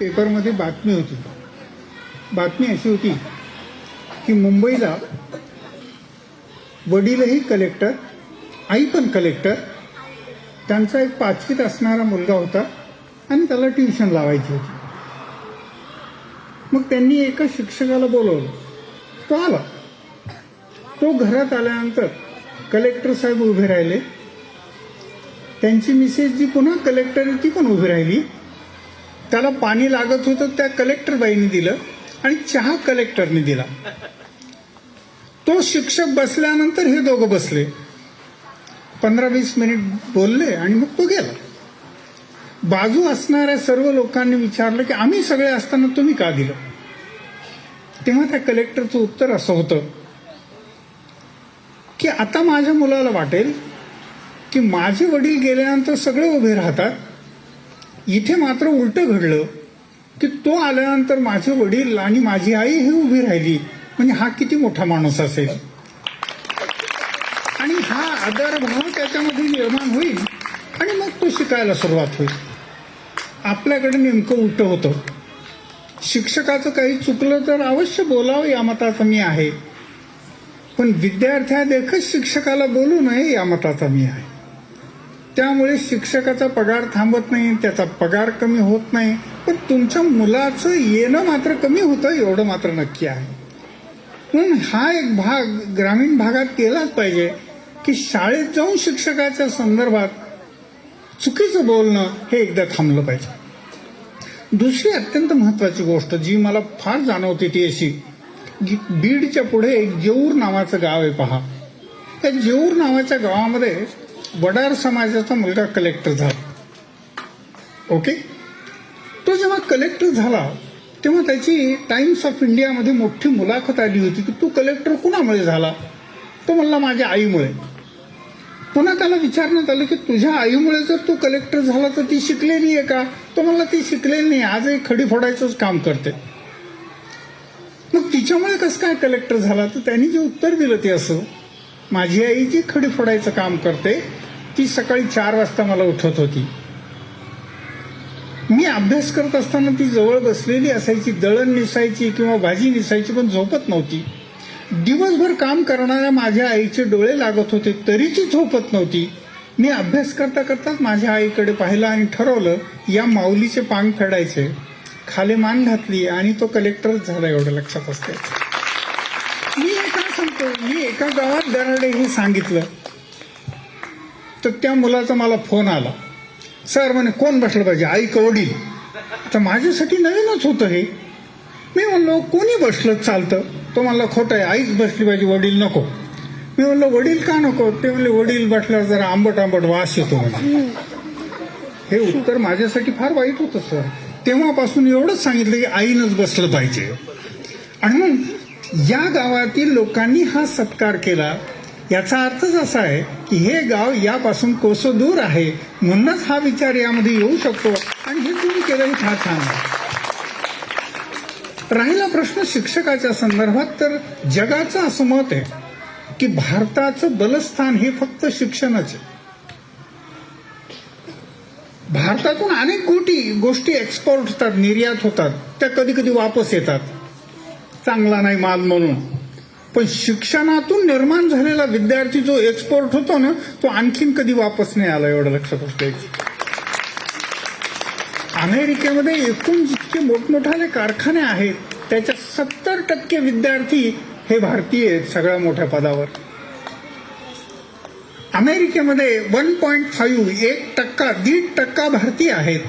पेपरमध्ये बातमी होती. बातमी अशी होती की मुंबईला वडीलही कलेक्टर आई पण कलेक्टर त्यांचा एक पाचवीत असणारा मुलगा होता आणि त्याला ट्युशन लावायची होती. मग त्यांनी एका शिक्षकाला बोलवलं. तो आला. तो घरात आल्यानंतर कलेक्टर साहेब उभे राहिले. त्यांची मिसेस जी पुन्हा कलेक्टर आहे ती पण उभी राहिली. त्याला पाणी लागत होतं त्या कलेक्टरबाईंनी दिलं आणि चहा कलेक्टरने दिला. तो शिक्षक बसल्यानंतर हे दोघं बसले. पंधरा वीस मिनिट बोलले आणि मग तो गेला. बाजू असणाऱ्या सर्व लोकांनी विचारलं की आम्ही सगळे असताना तुम्ही का दिलं? तेव्हा त्या कलेक्टरचं उत्तर असं होतं की आता माझ्या मुलाला वाटेल की माझे वडील गेल्यानंतर सगळे उभे राहतात इथे मात्र उलटं घडलं की तो आल्यानंतर माझे वडील आणि माझी आई ही उभी राहिली. म्हणजे हा किती मोठा माणूस असेल. आणि हा आदरभाव त्याच्यामध्ये निर्माण होईल आणि मग तो शिकायला सुरुवात होईल. आपल्याकडे नेमकं उलटं होतं. शिक्षकाचं काही चुकलं तर अवश्य बोलावं या मताचा मी आहे. पण विद्यार्थ्या देखत शिक्षकाला बोलू नये या मताचा मी आहे. त्यामुळे शिक्षकाचा पगार थांबत नाही त्याचा पगार कमी होत नाही. पण तुमच्या मुलाचं येणं मात्र कमी होतं एवढं मात्र नक्की आहे. म्हणून हा एक भाग ग्रामीण भागात केलाच पाहिजे की शाळेत जाऊन शिक्षकाच्या संदर्भात चुकीचं बोलणं हे एकदा थांबलं पाहिजे. दुसरी अत्यंत महत्वाची गोष्ट जी मला फार जाणवते ती अशी बीडच्या पुढे एक जेऊर नावाचं गाव आहे पहा. त्या जेऊर नावाच्या गावामध्ये वडार समाजाचा मुलगा कलेक्टर झाला. ओके तो जेव्हा कलेक्टर झाला तेव्हा त्याची टाइम्स ऑफ इंडियामध्ये मोठी मुलाखत आली होती की तू कलेक्टर कुणामुळे झाला? तो म्हणला माझ्या आईमुळे. पुन्हा त्याला विचारण्यात आलं की तुझ्या आईमुळे जर तू कलेक्टर झाला तर ती शिकलेली आहे का? तो म्हणला ती शिकलेली नाही आजही खडी फोडायचंच काम करते. मग तिच्यामुळे कसं काय कलेक्टर झाला? तर त्यांनी जे उत्तर दिलं ते असं माझी आई जी खडी फोडायचं काम करते ती सकाळी चार वाजता मला उठवत होती. मी अभ्यास करत असताना ती जवळ बसलेली असायची दळण निसायची किंवा भाजी निसायची पण झोपत नव्हती. दिवसभर काम करणाऱ्या माझ्या आईचे डोळे लागत होते तरी ती झोपत नव्हती. मी अभ्यास करता करताच माझ्या आईकडे पाहिलं आणि ठरवलं या माऊलीचे पांग फेडायचे. खाली मान घातली आणि तो कलेक्टरच झाला एवढं लक्षात असते मी हे सांगतो मी एका गावात दराडे हे सांगितलं तर त्या मुलाचा मला फोन आला. सर म्हणे कोण बसलं पाहिजे? आई वडील. तर माझ्यासाठी नवीनच होतं हे. मी म्हणलो कोणी बसलं चालतं? तो म्हणला खोटं आहे आईच बसली पाहिजे वडील नको. मी म्हणलो वडील का नको? ते म्हणले वडील बसल्यावर जरा आंबट आंबट वास येतो म्हणे. हे उत्तर माझ्यासाठी फार वाईट होतं सर. तेव्हापासून एवढंच सांगितलं की आईनंच बसलं पाहिजे. आणि मग या गावातील लोकांनी हा सत्कार केला. याचा अर्थच असा आहे की हे गाव यापासून कोसो दूर आहे. म्हणूनच हा विचार यामध्ये येऊ शकतो. आणि हे तुम्ही केलं फार छान आहे. राहिला प्रश्न शिक्षकाच्या संदर्भात तर जगाचं असं मत आहे की भारताचं बलस्थान हे फक्त शिक्षणच आहे. भारतातून अनेक गोटी गोष्टी एक्सपोर्ट होतात निर्यात होतात त्या कधी कधी वापस येतात. चांगला नाही माल म्हणून. पण शिक्षणातून निर्माण झालेला विद्यार्थी जो एक्सपोर्ट होतो ना तो आणखीन कधी वापस नाही आला एवढं लक्षात असतं अमेरिकेमध्ये एकूण जितके मोठमोठाले कारखाने आहेत त्याच्या सत्तर टक्के विद्यार्थी हे भारतीय आहेत सगळ्या मोठ्या पदावर. अमेरिकेमध्ये वन पॉईंट फाईव्ह एक टक्का दीड टक्का भारतीय आहेत.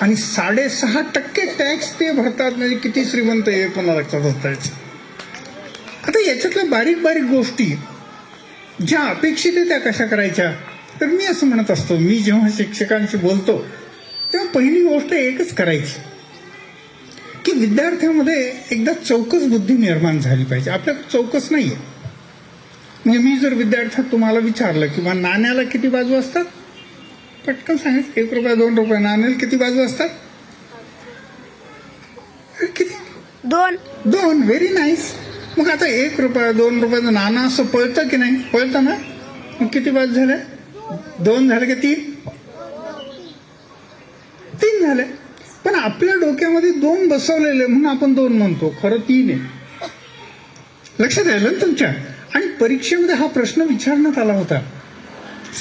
आणि साडेसहा टक्के टॅक्स ते भरतात म्हणजे किती श्रीमंत हे पण लक्षात असतायचं आता याच्यातल्या बारीक बारीक गोष्टी ज्या अपेक्षित आहे त्या कशा करायच्या? तर मी असं म्हणत असतो मी जेव्हा शिक्षकांशी बोलतो तेव्हा पहिली गोष्ट एकच करायची. की विद्यार्थ्यांमध्ये एकदा चौकस बुद्धी निर्माण झाली पाहिजे. आपल्याकडे चौकस नाहीये. म्हणजे मी जर विद्यार्थ्यात तुम्हाला विचारलं किंवा नाण्याला किती बाजू असतात? पटकन सांगायचं एक रुपया दोन रुपये नाण्याला किती बाजू असतात? किती दोन. दोन व्हेरी नाईस मग आता एक रुपया दोन रुपयाचं नाणं असं पळतं की नाही? पळतं ना? मग किती बाद झाले? दोन झाले की तीन? तीन झाले. पण आपल्या डोक्यामध्ये दोन बसवलेले म्हणून आपण दोन म्हणतो. खरं तीन आहे. लक्षात राहिलं ना तुमच्या? आणि परीक्षेमध्ये हा प्रश्न विचारण्यात आला होता.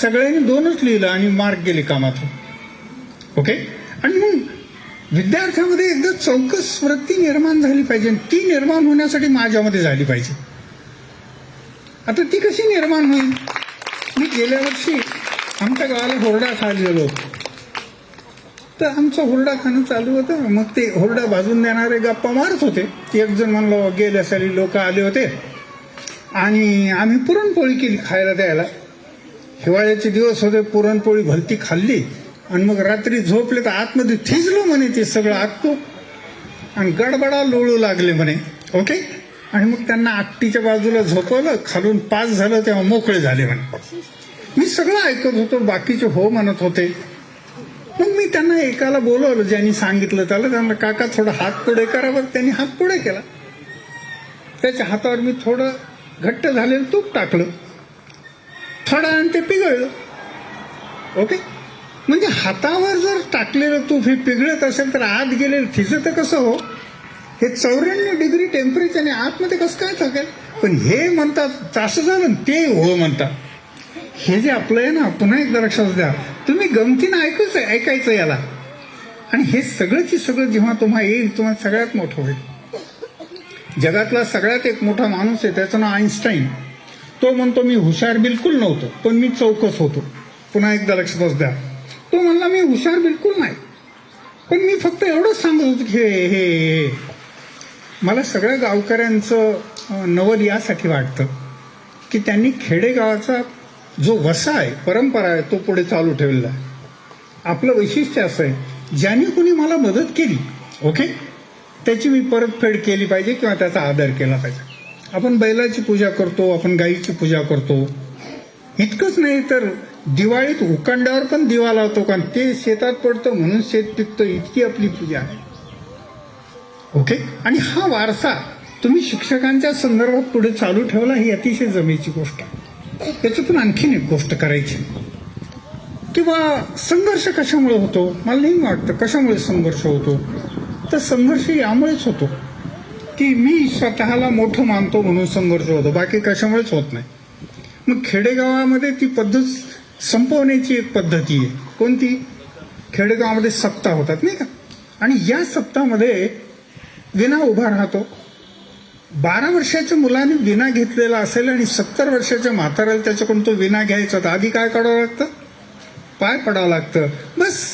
सगळ्यांनी दोनच लिहिलं आणि मार्क गेले कामातून. ओके आणि मग विद्यार्थ्यामध्ये म्हणजे एकदा चौकस वृत्ती निर्माण झाली पाहिजे आणि ती निर्माण होण्यासाठी माझ्यामध्ये झाली पाहिजे. आता ती कशी निर्माण होईल? मी गेल्या वर्षी आमच्या गावाला हुरडा खायला गेलो तर आमचं हुरडा खाणं चालू होतं. मग ते हुरडा भाजून देणारे गप्पा मारत होते. एक जण म्हणलं गेल्या साली लोक आले होते. आणि आम्ही पुरणपोळी केली खायला द्यायला. हिवाळ्याचे दिवस होते पुरणपोळी भलती खाल्ली. आणि मग रात्री झोपले तर आतमध्ये थिजलो म्हणे ते सगळं आततो. आणि गडबडा लोळू लागले म्हणे ओके? आणि मग त्यांना आत्तीच्या बाजूला झोपवलं खालून पास झालं तेव्हा मोकळे झाले म्हणे. मी सगळं ऐकत होतो बाकीचे हो म्हणत होते. मग मी त्यांना एकाला बोलवलं ज्यांनी सांगितलं त्याला त्यांना काका थोडं हात पुढे करा. बरं त्यांनी हात पुढे केला. त्याच्या हातावर मी थोडं घट्ट झालेलं तूप टाकलं. थोडं आणि ते पिघळलं. ओके? म्हणजे हातावर जर टाकलेलं तूप हे पिघळत असेल तर आत गेलेलं थिजत कसं हो? हे चौऱ्याण्णव डिग्री टेम्परेचर आणि आतमध्ये कसं काय थकेल? पण हे म्हणतात असं झालं ते हो म्हणतात. हे जे आपलं आहे ना पुन्हा एकदा लक्षात द्या. तुम्ही गमतीनं ऐकूच ऐकायचं याला. आणि हे सगळंची सगळं जेव्हा तुम्हा येईल तुम्हाला सगळ्यात मोठं होईल. जगातला सगळ्यात एक मोठा माणूस आहे त्याचं नाव आईन्स्टाईन तो म्हणतो मी हुशार बिलकुल नव्हतो पण मी चौकस होतो. पुन्हा एकदा लक्षातच द्या. तो म्हणला मी हुशार बिलकुल नाही. पण मी फक्त एवढंच सांगत होतो की हे हे मला सगळ्या गावकऱ्यांचं नवल यासाठी वाटतं की त्यांनी खेडेगावाचा जो वसा आहे परंपरा आहे तो पुढे चालू ठेवलेला आहे. आपलं वैशिष्ट्य असं आहे ज्यांनी कुणी मला मदत केली ओके? त्याची मी परतफेड केली पाहिजे किंवा त्याचा आदर केला पाहिजे. आपण बैलाची पूजा करतो आपण गाईची पूजा करतो. इतकंच नाही तर दिवाळीत उकांड्यावर पण दिवा लावतो कारण ते शेतात पडतं म्हणून शेत पिकतं इतकी आपली पूजा आहे. ओके आणि हा वारसा तुम्ही शिक्षकांच्या संदर्भात पुढे चालू ठेवला ही अतिशय जमेची गोष्ट आहे. त्याच्यातून आणखीन एक गोष्ट करायची. किंवा संघर्ष कशामुळे होतो? मला नेहमी वाटतं कशामुळे संघर्ष होतो? तर संघर्ष यामुळेच होतो की मी स्वतःला मोठं मानतो म्हणून संघर्ष होतो बाकी कशामुळेच होत नाही. मग खेडेगावामध्ये ती पद्धत संपवण्याची एक पद्धती आहे. कोणती? खेडेगावामध्ये सप्ताह होतात नाही का? आणि या सप्ताहामध्ये विना उभा राहतो. बारा वर्षाच्या मुलाने विना घेतलेला असेल आणि सत्तर वर्षाच्या म्हाताऱ्याला त्याच्याकडून तो विना घ्यायचा तर आधी काय काढावं लागतं? पाय पडावं लागतं. बस!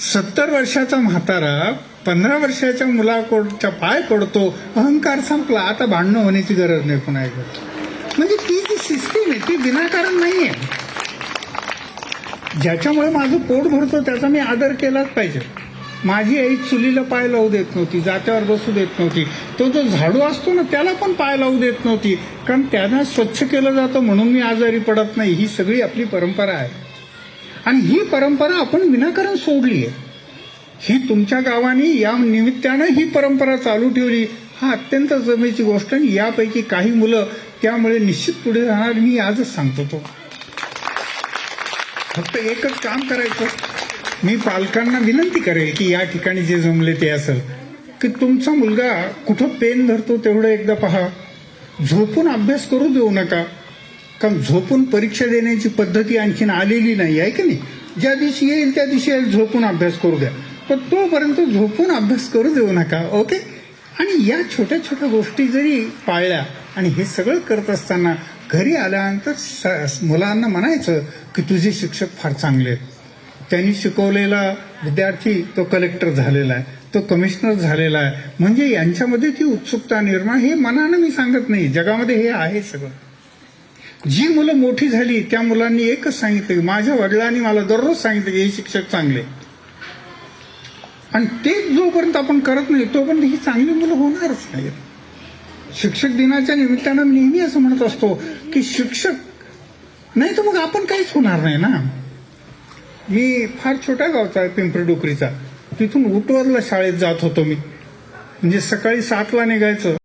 सत्तर वर्षाचा म्हातारा पंधरा वर्षाच्या मुलाकडच्या पाय पडतो. अहंकार संपला. आता भांडणं होण्याची गरज नाही पुन्हा म्हणजे ती जी सिस्टीम आहे ती विनाकारण नाही आहे ज्याच्यामुळे माझं पोट भरतं त्याचा मी आदर केलाच पाहिजे. माझी आई चुलीला पाय लावू देत नव्हती जात्यावर बसू देत नव्हती. तो जो झाडू असतो ना त्याला पण पाय लावू देत नव्हती. कारण त्यांना स्वच्छ केलं जातं म्हणून मी आजारी पडत नाही ही सगळी आपली परंपरा आहे. आणि ही परंपरा आपण विनाकारण सोडली आहे. ही तुमच्या गावाने या निमित्तानं ही परंपरा चालू ठेवली. हा अत्यंत जमेची गोष्ट आणि यापैकी काही मुलं त्यामुळे निश्चित पुढे राहणार मी आजच सांगतो तो. फक्त एकच काम करायचं. मी पालकांना विनंती करेल की या ठिकाणी जे जमले ते असं की तुमचा मुलगा कुठं पेन धरतो तेवढं एकदा पहा. झोपून अभ्यास करू देऊ नका. कारण झोपून परीक्षा देण्याची पद्धती आणखीन आलेली नाही आहे की नाही? ज्या दिवशी येईल त्या दिवशी झोपून अभ्यास करू द्या. पण तोपर्यंत झोपून अभ्यास करू देऊ नका ओके? आणि या छोट्या छोट्या गोष्टी जरी पाळल्या आणि हे सगळं करत असताना घरी आल्यानंतर स- मुलांना म्हणायचं की तुझे शिक्षक फार चांगले आहेत. त्यांनी शिकवलेला विद्यार्थी तो कलेक्टर झालेला आहे तो कमिशनर झालेला आहे. म्हणजे यांच्यामध्ये ती उत्सुकता निर्माण हे मनानं मी सांगत नाही. जगामध्ये हे आहे सगळं. जी मुलं मोठी झाली त्या मुलांनी एकच सांगितलं की माझ्या वडिलांनी मला दररोज सांगितलं की हे शिक्षक चांगले आणि ते जोपर्यंत आपण करत नाही तोपर्यंत ही चांगली मुलं होणारच नाहीत. शिक्षक दिनाच्या निमित्तानं मी नेहमी असं म्हणत असतो की शिक्षक नाही तर मग आपण काहीच होणार नाही ना. मी फार छोट्या गावचा आहे पिंपरी डोकरीचा. तिथून उटवरला शाळेत जात होतो मी. म्हणजे सकाळी सातला निघायचं.